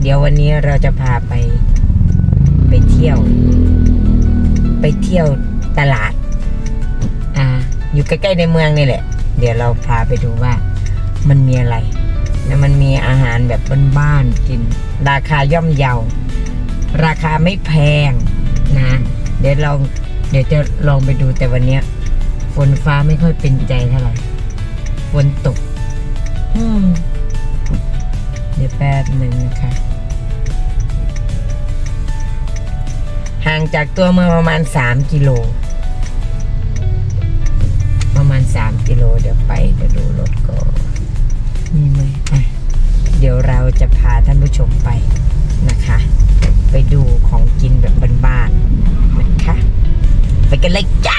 เดี๋ยววันนี้เราจะพาไป ไปเที่ยว ไปเที่ยวตลาด อ่า อยู่ใกล้ๆในเมืองนี่แหละ เดี๋ยวเราพาไปดูว่า มันมีอะไร แล้วมันมีอาหารแบบบ้านๆกิน ราคาย่อมเยา ราคาไม่แพงนะ เดี๋ยวลองเดี๋ยวจะลองไปดูแต่วันนี้ฝนฟ้าไม่ค่อยเป็นใจเท่าไหร่ฝนตก อืม เดี๋ยวแป๊บหนึ่งนะคะ ห่างจากตัวเมืองประมาณ 3 กิโล ประมาณ 3 กิโล เดี๋ยวไปเดี๋ยวดูรถก็มีไหมอะเดี๋ยวเราจะพาท่านผู้ชมไปนะคะ ไปดูของกินแบบบ้านๆนะคะ ไปกันเลยจ้า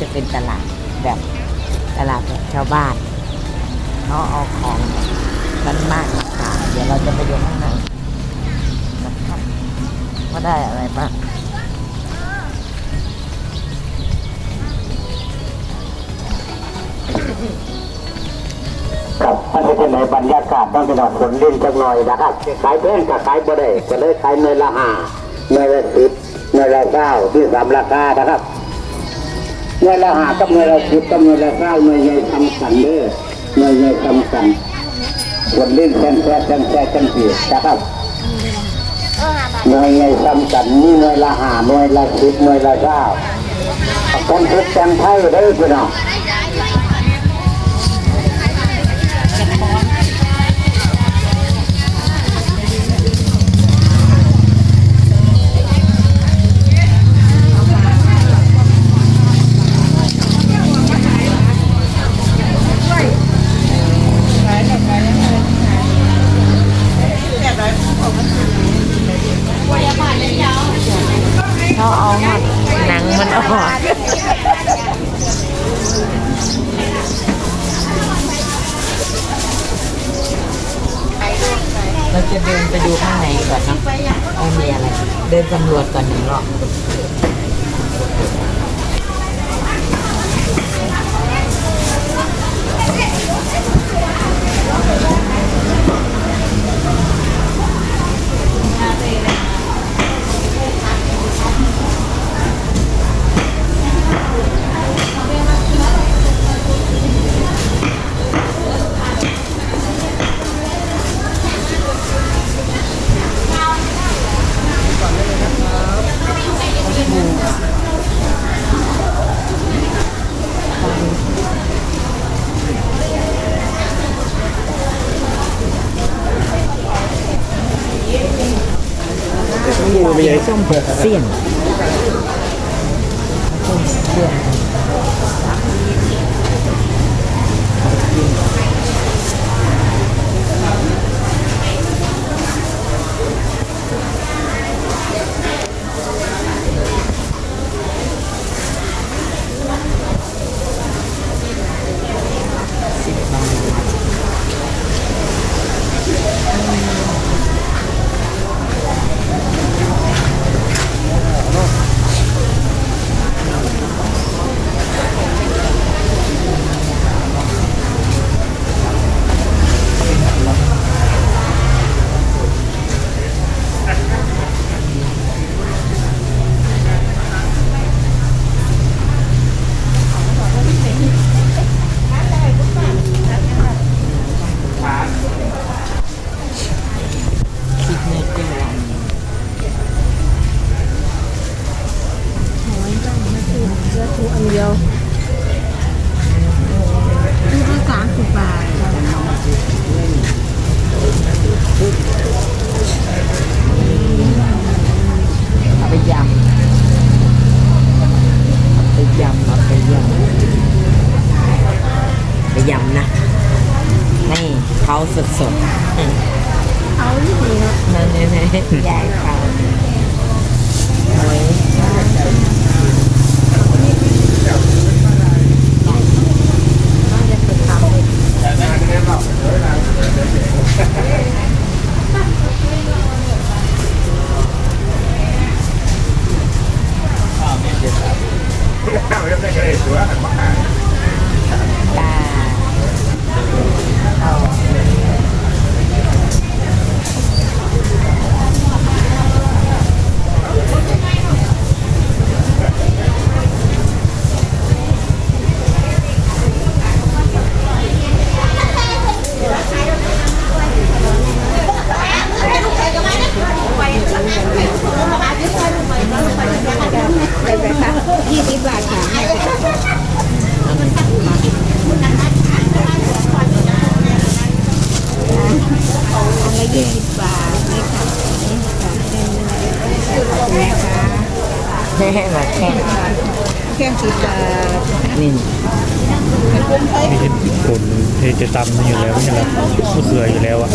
จะเป็นตลาดแบบตลาดแบบชาวบ้านเขาเอาของบ้นมากมาขายเดี๋ยวเราจะไปดูข้างในนะครับว่าได้อะไรบ้างครับมันเป็นในบรรยากาศต้องเป็นฝนลิ้นจังหน่อยนะครับขายแพงกับขายบ่ได้ก็เลยขายเนยละห้าเนยละสิบเนยละเก้าที่สามราคานะครับ เนยละหากับเนยละสิบกับเนยละเก้าเนยใหญ่ทำสันเด้อเนยใหญ่ทำสันคนลิ้นแซ่แซ่แซ่แซ่กันเสียนะครับเนยใหญ่ทำสันนี่เนยละหาเนยละสิบเนยละเก้าคนทุกแซงไทยเด้อพี่น้อง ไปดูข้างในก่อนเนาะว่ามีอะไร เดินสำรวจก่อนหนึ่งรอบ ส้มเสี่ยงส้มเสี่ยงสิบบาท สดเอาดีเนาะนั่นนี่นี่ยายเขาโอ้ยตาเอา ยี่สิบบาทค่ะอันละยี่สิบบาทนี่ค่ะนี่ค่ะเป็นแม่ค่ะ แม่มาแค่แค่สิบบานี่ไม่ใช่คนที่จะตำอยู่แล้วไม่ใช่เหรอมะเขืออยู่แล้วอะ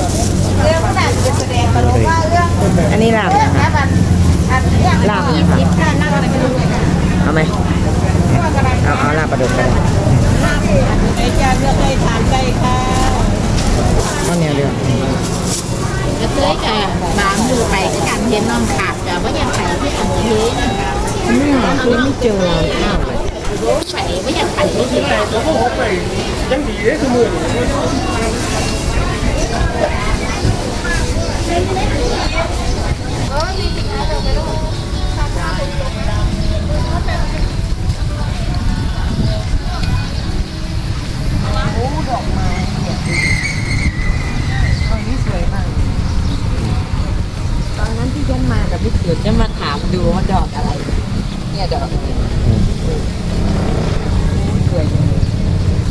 เรื่องขนาดจะแสดงตลกว่าเรื่องอันนี้ลาบนะคะแบบอันเรื่องลาบค่ะเอาไหมเอาเอาลาบปลาดุกก็ได้ไอ้จานเลือกเลยทานได้ค่ะข้าวเหนียวเดือดก็เคยกับบางอยู่ไปกันเห็นน้องขาดแต่ว่ายังไปที่อันนี้อืม คือไม่เจอข้าวเลยไปว่ายังไปที่ที่ไปตอนนี้สวยมากตอนนั้นที่ฉันมากับพี่เกียรติจะมาถามดูว่าดอกอะไร เนี่ยดอกสวยจังเลย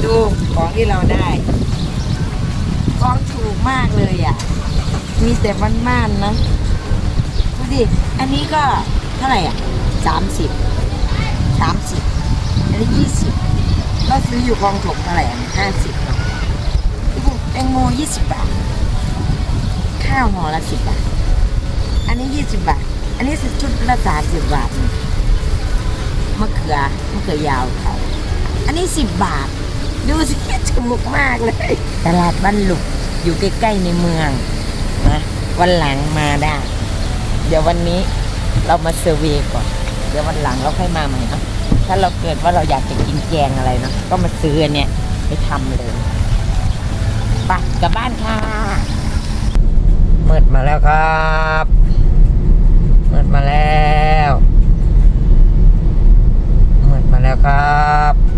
ดูของที่เราได้ ของถูกมากเลยอะ มีแต่บ้านๆนะดูดิอันนี้ก็เท่าไหร่อะสามสิบสามสิบอันนี้ยี่สิบเราซื้ออยู่คลองถมเท่าไหร่ห้าสิบเนาะพี่ปุ๊แตงโมยี่สิบบาท ข้าวห่อละสิบบาท อันนี้ยี่สิบบาท อันนี้ชุดละสามสิบบาท มะเขือมะเขือยาวเขาอันนี้สิบบาท ดูสิถูกมากเลย ตลาดบ้านหลุกอยู่ใกล้ๆในเมืองนะวันหลังมาได้ เดี๋ยววันนี้เรามาเซอร์วย์ก่อน เดี๋ยววันหลังเราค่อยมาใหม่นะถ้าเราเกิดว่าเราอยากจะกินแกงอะไรเนอะก็มาซื้อเนี่ยไปทำเลยไปกลับบ้านค่ะมืดมาแล้วครับมืดมาแล้ว นะครับ